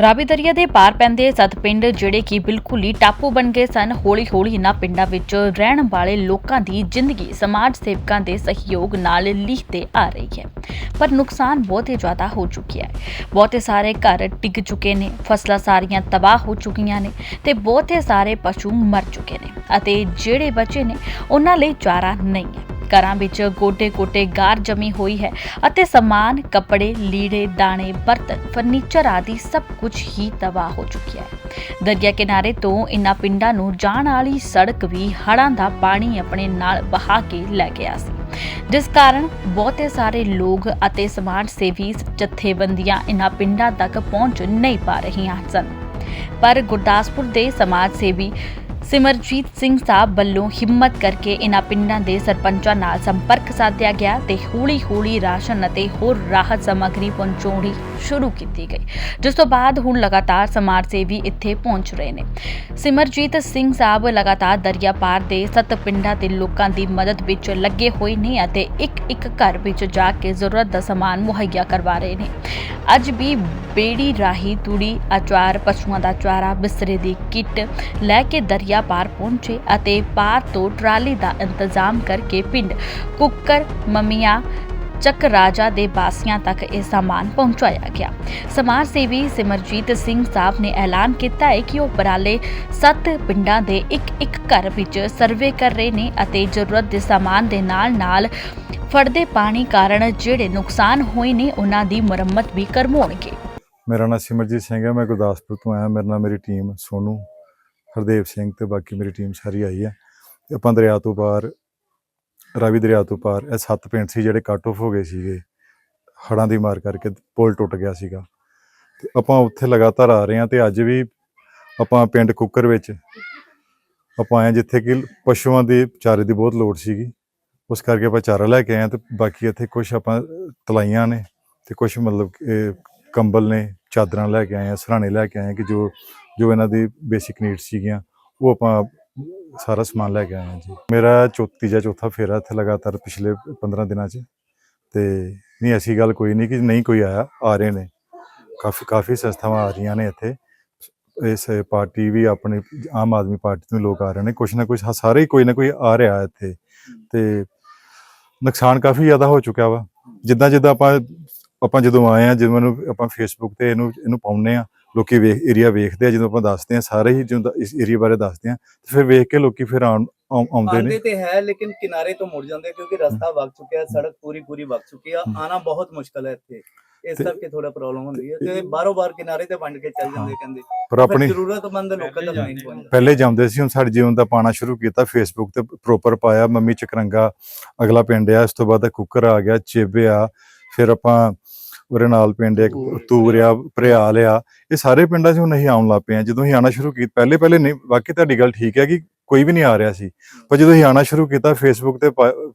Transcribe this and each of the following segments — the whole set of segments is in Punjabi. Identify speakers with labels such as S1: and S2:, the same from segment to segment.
S1: ਰਾਵੀ ਦਰਿਆ ਦੇ ਪਾਰ ਪੈਂਦੇ ਸੱਤ ਪਿੰਡ ਜਿਹੜੇ ਕਿ ਬਿਲਕੁਲ ਹੀ ਟਾਪੂ ਬਣ ਗਏ ਸਨ, ਹੌਲੀ-ਹੌਲੀ ਇਹਨਾਂ ਪਿੰਡਾਂ ਵਿੱਚ ਰਹਿਣ ਵਾਲੇ ਲੋਕਾਂ ਦੀ ਜ਼ਿੰਦਗੀ ਸਮਾਜ ਸੇਵਕਾਂ ਦੇ ਸਹਿਯੋਗ ਨਾਲ ਲਿਖਤੇ ਆ ਰਹੀ ਹੈ। ਪਰ ਨੁਕਸਾਨ ਬਹੁਤ ਹੀ ਜ਼ਿਆਦਾ ਹੋ ਚੁੱਕਿਆ ਹੈ। ਬਹੁਤੇ ਸਾਰੇ ਘਰ ਡਿੱਗ ਚੁੱਕੇ ਨੇ, ਫਸਲਾਂ ਸਾਰੀਆਂ ਤਬਾਹ ਹੋ ਚੁੱਕੀਆਂ ਨੇ ਤੇ ਬਹੁਤੇ ਸਾਰੇ ਪਸ਼ੂ ਮਰ ਚੁੱਕੇ ਨੇ ਅਤੇ ਜਿਹੜੇ ਬਚੇ ਨੇ, ਉਹਨਾਂ ਲਈ ਚਾਰਾ ਨਹੀਂ ਹੈ। ਘਰਾਂ ਵਿੱਚ ਗੋਡੇ ਗੋਡੇ ਗਾਰ ਜਮੀ ਹੋਈ ਹੈ ਅਤੇ ਸਮਾਨ, ਕੱਪੜੇ, ਲੀੜੇ, ਦਾਣੇ ਬਰਤਨ ਫਰਨੀਚਰ ਆਦਿ ਸਭ ਕੁਝ ਹੀ ਤਬਾਹ ਹੋ ਚੁੱਕਿਆ ਹੈ। ਦਰਿਆ ਕਿਨਾਰੇ ਤੋਂ ਇਨ੍ਹਾਂ ਪਿੰਡਾਂ ਨੂੰ ਜਾਣ ਵਾਲੀ ਸੜਕ ਵੀ ਹੜ੍ਹਾਂ ਦਾ ਪਾਣੀ ਆਪਣੇ ਨਾਲ ਬਹਾ ਕੇ ਲੈ ਗਿਆ ਸੀ। ਜਿਸ ਕਾਰਨ ਬਹੁਤੇ ਸਾਰੇ ਲੋਕ ਅਤੇ ਸਮਾਜ ਸੇਵੀ ਜਥੇਬੰਦੀਆਂ ਇਨ੍ਹਾਂ ਪਿੰਡਾਂ ਤੱਕ ਪਹੁੰਚ ਨਹੀਂ ਪਾ ਰਹੀਆਂ ਸਨ। ਪਰ ਗੁਰਦਾਸਪੁਰ ਦੇ ਸਮਾਜ ਸੇਵੀ ਸਿਮਰਜੀਤ ਸਿੰਘ ਸਾਹਿਬ ਵੱਲੋਂ ਹਿੰਮਤ ਕਰਕੇ ਇਹਨਾਂ ਪਿੰਡਾਂ ਦੇ ਸਰਪੰਚਾਂ ਨਾਲ ਸੰਪਰਕ ਸਾਧਿਆ ਗਿਆ ਤੇ ਹੌਲੀ-ਹੌਲੀ ਰਾਸ਼ਨ ਅਤੇ ਹੋਰ ਰਾਹਤ ਸਮੱਗਰੀ ਪਹੁੰਚਾਉਣੀ ਸ਼ੁਰੂ ਕੀਤੀ ਗਈ। ਜਿਸ ਤੋਂ ਬਾਅਦ ਹੁਣ ਲਗਾਤਾਰ ਸਮਾਜ ਸੇਵੀ ਇੱਥੇ ਪਹੁੰਚ ਰਹੇ ਨੇ। ਸਿਮਰਜੀਤ ਸਿੰਘ ਸਾਹਿਬ ਲਗਾਤਾਰ ਦਰਿਆ ਪਾਰ ਦੇ ਸੱਤ ਪਿੰਡਾਂ ਦੇ ਲੋਕਾਂ ਦੀ ਮਦਦ ਵਿੱਚ ਲੱਗੇ ਹੋਏ ਨੇ ਅਤੇ ਇੱਕ-ਇੱਕ ਘਰ ਵਿੱਚ ਜਾ ਕੇ ਜ਼ਰੂਰਤ ਦਾ ਸਮਾਨ ਮੁਹੱਈਆ ਕਰਵਾ ਰਹੇ ਨੇ। ਅੱਜ ਵੀ ਬੇੜੀ ਰਾਹੀ ਤੂੜੀ, ਅਚਾਰ, ਪਸ਼ੂਆਂ ਦਾ ਚਾਰਾ, ਬਿਸਤਰੇ ਦੀ ਕਿੱਟ ਲੈ ਕੇ ਦਰਿਆ ਪਾਰ ਪਹੁੰਚੇ ਅਤੇ ਪਾਰ ਤੋਂ ਟਰਾਲੀ ਦਾ ਇੰਤਜ਼ਾਮ ਕਰਕੇ ਪਿੰਡ ਕੁੱਕਰ, ਮਮੀਆਂ ਚੱਕ ਰਾਜਾ ਦੇ ਵਾਸੀਆਂ ਤੱਕ ਇਹ ਸਾਮਾਨ ਪਹੁੰਚਾਇਆ ਗਿਆ। ਸਮਾਜ ਸੇਵੀ ਸਿਮਰਜੀਤ ਸਿੰਘ ਸਾਹਿਬ ਨੇ ਐਲਾਨ ਕੀਤਾ ਹੈ ਕਿ ਉਹ ਉਪਰਾਲੇ ਸੱਤ ਪਿੰਡਾਂ ਦੇ ਇੱਕ ਇੱਕ ਘਰ ਵਿੱਚ ਸਰਵੇ ਕਰ ਰਹੇ ਨੇ ਅਤੇ ਜ਼ਰੂਰਤ ਦੇ ਸਾਮਾਨ ਦੇ ਨਾਲ-ਨਾਲ ਫੜਦੇ ਪਾਣੀ ਕਾਰਨ ਜਿਹੜੇ ਨੁਕਸਾਨ ਹੋਏ ਨੇ, ਉਹਨਾਂ ਦੀ ਮੁਰੰਮਤ ਵੀ ਕਰਵਾਉਣਗੇ।
S2: ਮੇਰਾ ਨਾਮ ਸਿਮਰਜੀਤ ਸਿੰਘ ਹੈ, ਮੈਂ ਗੁਰਦਾਸਪੁਰ ਤੋਂ ਆਇਆ। ਮੇਰੇ ਨਾਲ ਮੇਰੀ ਟੀਮ ਸੋਨੂ, ਹਰਦੇਵ ਸਿੰਘ ਤੇ ਬਾਕੀ ਮੇਰੀ ਟੀਮ ਸਾਰੀ ਆਈ ਹੈ। ਆਪਾਂ ਦਰਿਆ ਤੋਂ ਪਾਰ ਰਾਵੀ ਦਰਿਆ ਤੋਂ ਪਾਰ ਇਹ ਸੱਤ ਪਿੰਡ ਸੀ ਜਿਹੜੇ ਕੱਟ ਆਫ ਹੋ ਗਏ ਸੀਗੇ। ਹੜਾਂ ਦੀ ਮਾਰ ਕਰਕੇ ਪੁਲ ਟੁੱਟ ਗਿਆ ਸੀਗਾ। ਤੇ ਆਪਾਂ ਉੱਥੇ ਲਗਾਤਾਰ ਆ ਰਹੇ ਹਾਂ ਤੇ ਅੱਜ ਵੀ ਆਪਾਂ ਪਿੰਡ ਕੁੱਕਰ ਵਿੱਚ ਆਪਾਂ ਆਏ ਜਿੱਥੇ ਕਿ ਪਸ਼ੂਆਂ ਦੇ ਚਾਰੇ ਦੀ ਬਹੁਤ ਲੋੜ ਸੀਗੀ। ਉਸ ਕਰਕੇ ਆਪਾਂ ਚਾਰਾ ਲੈ ਕੇ ਆਏ ਹਾਂ ਤੇ ਬਾਕੀ ਇੱਥੇ ਕੁਝ ਆਪਾਂ ਤਲਾਈਆਂ ਨੇ ਤੇ ਕੁਝ ਮਤਲਬ ਕਿ ਕੰਬਲ ਨੇ, ਚਾਦਰਾਂ ਲੈ ਕੇ ਆਏ ਆ ਸਰਾਣੇ ਲੈ ਕੇ ਆਏ ਆ ਕਿ ਜੋ ਜੋ ਇਹਨਾਂ ਦੀ ਬੇਸਿਕ ਨੀਡਸ ਸੀਗੀਆਂ, ਉਹ ਆਪਾਂ ਸਾਰਾ ਸਮਾਨ ਲੈ ਕੇ ਆਇਆ ਜੀ। ਮੇਰਾ ਚੌਥੀ ਜਾਂ ਚੌਥਾ ਫੇਰਾ ਇੱਥੇ ਲਗਾਤਾਰ ਪਿਛਲੇ 15 ਦਿਨਾਂ 'ਚ। ਤੇ ਨਹੀਂ ਐਸੀ ਗੱਲ ਕੋਈ ਨਹੀਂ ਕਿ ਨਹੀਂ ਕੋਈ ਆਇਆ ਆ ਰਹੇ ਨੇ। ਕਾਫੀ ਕਾਫੀ ਸੰਸਥਾਵਾਂ ਆ ਰਹੀਆਂ ਨੇ ਇੱਥੇ। ਇਸ ਪਾਰਟੀ ਵੀ ਆਪਣੀ ਆਮ ਆਦਮੀ ਪਾਰਟੀ ਤੋਂ ਲੋਕ ਆ ਰਹੇ ਨੇ। ਕੁਛ ਨਾ ਕੁਛ ਹਾਂ, ਸਾਰੇ ਹੀ ਕੋਈ ਨਾ ਕੋਈ ਆ ਰਿਹਾ ਇੱਥੇ। ਤੇ ਨੁਕਸਾਨ ਕਾਫੀ ਜ਼ਿਆਦਾ ਹੋ ਚੁੱਕਿਆ ਵਾ। ਜਿੱਦਾਂ ਜਿੱਦਾਂ ਆਪਾਂ ਆਪਾਂ ਜਦੋਂ ਆਏ ਆ ਜਦੋਂ ਨੂੰ ਆਪਾਂ ਫੇਸਬੁੱਕ ਤੇ ਇਹਨੂੰ ਇਹਨੂੰ ਪਾਉਂਦੇ ਆ ਲੋਕੀ ਵੇਖ ਏਰੀਆ ਵੇਖਦੇ ਆ ਜਦੋਂ ਆਪਾਂ ਦੱਸਦੇ ਆ ਸਾਰੇ ਹੀ ਜਦੋਂ ਇਸ ਏਰੀਆ ਬਾਰੇ ਦੱਸਦੇ ਆ ਤੇ ਫਿਰ ਵੇਖ ਕੇ ਲੋਕੀ ਫਿਰ ਆਉਂਦੇ ਨੇ।
S3: ਆਉਂਦੇ ਤੇ ਹੈ ਲੇਕਿਨ ਕਿਨਾਰੇ ਤੋਂ ਮੁੜ ਜਾਂਦੇ ਕਿਉਂਕਿ ਰਸਤਾ ਵਗ ਚੁੱਕਿਆ ਸੜਕ ਪੂਰੀ ਪੂਰੀ ਵਗ ਚੁੱਕੀ ਆ। ਆਣਾ ਬਹੁਤ ਮੁਸ਼ਕਲ ਹੈ ਇੱਥੇ। ਇਸ ਕਰਕੇ ਥੋੜਾ ਪ੍ਰੋਬਲਮ ਹੁੰਦੀ ਹੈ ਤੇ ਬਾਰੋ ਬਾਰ ਕਿਨਾਰੇ ਤੇ ਵੰਡ ਕੇ ਚੱਲ ਜਾਂਦੇ। ਕਹਿੰਦੇ।
S2: ਪਰ
S3: ਪਰ
S2: ਆਪਣੀ
S3: ਜ਼ਰੂਰਤਮੰਦ ਲੋਕਾਂ ਤੱਕ ਨਹੀਂ ਪਹੁੰਚਦਾ।
S2: ਪਹਿਲੇ ਜਾਂਦੇ ਸੀ ਹੁਣ ਸਾਡੇ ਜੀਵਨ ਦਾ ਪਾਣਾ ਸ਼ੁਰੂ ਕੀਤਾ ਫੇਸਬੁੱਕ ਤੇ ਪ੍ਰੋਪਰ ਪਾਇਆ ਮੰਮੀ ਚਕਰੰਗਾ ਅਗਲਾ ਪਿੰਡ ਆ ਇਸ ਤੋਂ ਬਾਅਦ ਕੁੱਕਰ ਆ ਗਿਆ ਚੇਬੇ ਆ ਫਿਰ ਆਪਾਂ ਉਹਦੇ ਨਾਲ ਪਿੰਡ ਇੱਕ
S3: ਤੂਰ।
S2: ਤੂਰਿਆ ਭਰਿਆਲ ਆ ਇਹ ਸਾਰੇ ਪਿੰਡਾਂ 'ਚ ਹੁਣ ਅਸੀਂ ਆਉਣ ਲੱਗ ਪਏ ਆ ਜਦੋਂ ਅਸੀਂ ਆਣਾ ਸ਼ੁਰੂ ਕੀਤਾ ਪਹਿਲੇ ਪਹਿਲੇ ਨਹੀਂ ਬਾਕੀ ਤੁਹਾਡੀ ਗੱਲ ਠੀਕ ਹੈ ਕਿ ਕੋਈ ਵੀ ਨਹੀਂ ਆ ਰਿਹਾ ਸੀ। ਪਰ ਜਦੋਂ ਅਸੀਂ ਆਣਾ ਸ਼ੁਰੂ ਕੀਤਾ ਫੇਸਬੁੱਕ ਤੇ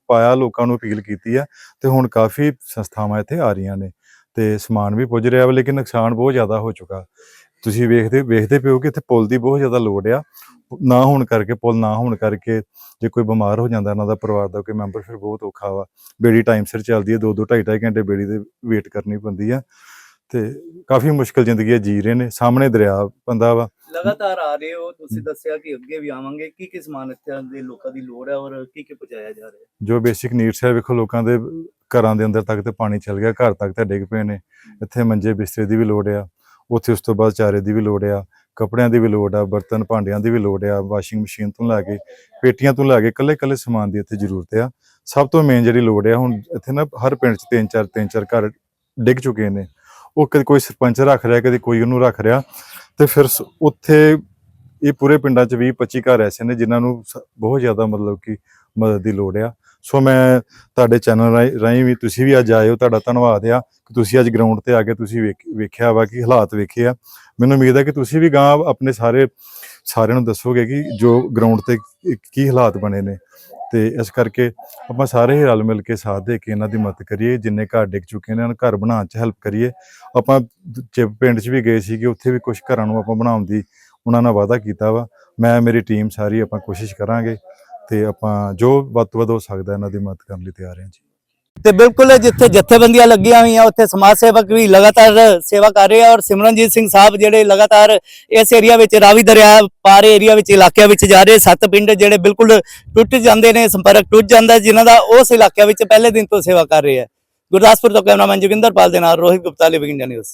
S2: ਪਾਇਆ ਲੋਕਾਂ ਨੂੰ ਅਪੀਲ ਕੀਤੀ ਆ ਤੇ ਹੁਣ ਕਾਫੀ ਸੰਸਥਾਵਾਂ ਇੱਥੇ ਆ ਰਹੀਆਂ ਨੇ। ਤੇ ਸਮਾਨ ਵੀ ਪੁੱਜ ਰਿਹਾ ਵਾ ਲੇਕਿਨ ਨੁਕਸਾਨ ਬਹੁਤ ਜ਼ਿਆਦਾ ਹੋ ਚੁੱਕਾ। ਤੁਸੀਂ ਵੇਖਦੇ ਵੇਖਦੇ ਪਿਓ ਕਿ ਇੱਥੇ ਪੁਲ ਦੀ ਬਹੁਤ ਜ਼ਿਆਦਾ ਲੋੜ ਆ। ਨਾ ਹੋਣ ਕਰਕੇ ਪੁਲ ਨਾ ਹੋਣ ਕਰਕੇ ਜੇ ਕੋਈ ਬਿਮਾਰ ਹੋ ਜਾਂਦਾ ਇਹਨਾਂ ਦਾ ਪਰਿਵਾਰ ਦਾ ਕੋਈ ਮੈਂਬਰ ਫਿਰ ਬਹੁਤ ਔਖਾ ਵਾ। ਬੇੜੀ ਟਾਈਮ ਸਿਰ ਚੱਲਦੀ ਹੈ 2-2 2.5 ਘੰਟੇ ਬੇੜੀ ਦੇ ਵੇਟ ਕਰਨੀ ਪੈਂਦੀ ਆ। ਤੇ ਕਾਫੀ ਮੁਸ਼ਕਲ ਜ਼ਿੰਦਗੀ ਹੈ ਜੀ ਰਹੇ ਨੇ ਸਾਹਮਣੇ ਦਰਿਆ ਪੰਦਾ ਵਾ।
S3: ਲਗਾਤਾਰ ਆ ਰਹੇ ਹੋ ਤੁਸੀਂ ਦੱਸਿਆ ਕਿ ਅੱਗੇ ਵੀ ਆਵਾਂਗੇ। ਕੀ ਕੀ ਸਮਾਨ ਇੱਥੇ ਦੇ ਲੋਕਾਂ ਦੀ ਲੋੜ ਹੈ ਔਰ ਕੀ ਕੀ ਪਹੁੰਚਾਇਆ ਜਾ ਰਿਹਾ? ਹੈ
S2: ਜੋ ਬੇਸਿਕ ਨੀਡਸ ਹੈ ਵੇਖੋ ਲੋਕਾਂ ਦੇ ਘਰਾਂ ਦੇ ਅੰਦਰ ਤੱਕ ਤੇ ਪਾਣੀ ਚੱਲ ਗਿਆ ਘਰ ਤੱਕ ਤੇ ਡਿੱਗ ਪਏ ਨੇ। ਇੱਥੇ ਮੰਜੇ ਬਿਸਤਰੇ ਦੀ ਵੀ ਲੋੜ ਆ। ਉੱਥੇ ਉਸ ਤੋਂ ਬਾਅਦ ਚਾਰੇ ਦੀ ਵੀ ਲੋੜ ਆ, ਕੱਪੜਿਆਂ ਦੀ ਵੀ ਲੋੜ ਆ, ਬਰਤਨ ਭਾਂਡਿਆਂ ਦੀ ਵੀ ਲੋੜ ਆ, ਵਾਸ਼ਿੰਗ ਮਸ਼ੀਨ ਤੋਂ ਲੈ ਕੇ ਪੇਟੀਆਂ ਤੋਂ ਲੈ ਕੇ ਕੱਲੇ ਕੱਲੇ ਸਮਾਨ ਦੀ ਇੱਥੇ ਜ਼ਰੂਰਤ ਆ। ਸਭ ਤੋਂ ਮੇਨ ਜਿਹੜੀ ਲੋੜ ਆ, ਹੁਣ ਇੱਥੇ ਨਾ ਹਰ ਪਿੰਡ 'ਚ ਤਿੰਨ ਚਾਰ ਤਿੰਨ ਚਾਰ ਘਰ ਡਿੱਗ ਚੁੱਕੇ ਨੇ। ਉਹ ਕਦੇ ਕੋਈ ਸਰਪੰਚ ਰੱਖ ਰਿਹਾ, ਕਦੇ ਕੋਈ ਉਹਨੂੰ ਰੱਖ ਰਿਹਾ ਤੇ ਫਿਰ ਸ- ਉੱਥੇ ਇਹ ਪੂਰੇ ਪਿੰਡਾਂ 'ਚ 20 25 ਘਰ ਐਸੇ ਨੇ ਜਿਨ੍ਹਾਂ ਨੂੰ ਸ- ਬਹੁਤ ਜ਼ਿਆਦਾ ਮਤਲਬ ਕਿ ਮਦਦ ਦੀ ਲੋੜ ਆ। ਸੋ ਮੈਂ ਤੁਹਾਡੇ ਚੈਨਲ ਰਾਹੀਂ ਵੀ ਤੁਸੀਂ ਵੀ ਅੱਜ ਆਏ ਹੋ, ਤੁਹਾਡਾ ਧੰਨਵਾਦ ਆ ਕਿ ਤੁਸੀਂ ਅੱਜ ਗਰਾਊਂਡ ਤੇ ਆ ਕੇ ਤੁਸੀਂ ਵੇਖ- ਵੇਖਿਆ ਵਾ ਕਿ ਹਾਲਾਤ ਵੇਖੇ ਆ। ਮੈਨੂੰ ਉਮੀਦ ਹੈ ਕਿ ਤੁਸੀਂ ਵੀ ਗਾਂ ਆਪਣੇ ਸਾਰੇ, ਸਾਰਿਆਂ ਨੂੰ ਦੱਸੋਗੇ ਕਿ ਜੋ ਗਰਾਊਂਡ ਤੇ ਕੀ- ਕੀ ਹਾਲਾਤ ਬਣੇ ਨੇ। ਤੇ ਇਸ ਕਰਕੇ ਆਪਾਂ ਸਾਰੇ ਹੀ ਰਲ ਮਿਲ ਕੇ ਸਾਥ ਦੇ ਕੇ ਇਹਨਾਂ ਦੀ ਮਦਦ ਕਰੀਏ, ਜਿੰਨੇ ਘਰ ਡਿੱਗ ਚੁੱਕੇ ਨੇ ਉਹਨਾਂ ਨੂੰ ਘਰ ਬਣਾਉਣ 'ਚ ਹੈਲਪ ਕਰੀਏ। ਆਪਾਂ ਪਿੰਡ 'ਚ ਵੀ ਗਏ ਸੀਗੇ ਉੱਥੇ ਵੀ ਕੁਝ ਘਰਾਂ ਨੂੰ ਆਪਾਂ ਬਣਾਉਣ ਦੀ ਉਹਨਾਂ ਨਾਲ ਵਾਅਦਾ ਕੀਤਾ ਵਾ। ਮੈਂ, ਮੇਰੀ ਟੀਮ ਸਾਰੀ ਆਪਾਂ ਕੋਸ਼ਿਸ਼ ਕਰਾਂਗੇ। ਤੇ ਆਪਾਂ ਜੋ ਵੱਧ ਤੋਂ ਵੱਧ ਹੋ ਸਕਦਾ ਇਹਨਾਂ ਦੀ ਮਦਦ ਕਰਨ ਲਈ ਤਿਆਰ ਹਾਂ ਜੀ।
S3: ਤੇ ਬਿਲਕੁਲ ਜਿੱਥੇ ਜਥੇਬੰਦੀਆਂ ਲੱਗੀਆਂ ਹੋਈਆਂ, ਉੱਥੇ ਸਮਾਜ ਸੇਵਕ ਵੀ ਲਗਾਤਾਰ ਸੇਵਾ ਕਰ ਰਹੇ ਆ ਔਰ ਸਿਮਰਨਜੀਤ ਸਿੰਘ ਸਾਹਿਬ ਜਿਹੜੇ ਲਗਾਤਾਰ ਇਸ ਏਰੀਆ ਵਿੱਚ ਰਾਵੀ ਦਰਿਆ ਪਾਰ ਏਰੀਆ ਵਿੱਚ, ਇਲਾਕਿਆਂ ਵਿੱਚ ਜਾ ਰਹੇ, ਸੱਤ ਪਿੰਡ ਜਿਹੜੇ ਬਿਲਕੁਲ ਟੁੱਟ ਜਾਂਦੇ ਨੇ, ਸੰਪਰਕ ਟੁੱਟ ਜਾਂਦਾ ਜਿਨ੍ਹਾਂ ਦਾ ਉਸ ਇਲਾਕਿਆਂ ਵਿੱਚ ਪਹਿਲੇ ਦਿਨ ਤੋਂ ਸੇਵਾ ਕਰ ਰਹੇ ਆ। ਗੁਰਦਾਸਪੁਰ ਤੋਂ ਕੈਮਰਾਮੈਨ ਜੋਗਿੰਦਰ ਪਾਲ ਦੇ ਨਾਲ Rohit Gupta living India news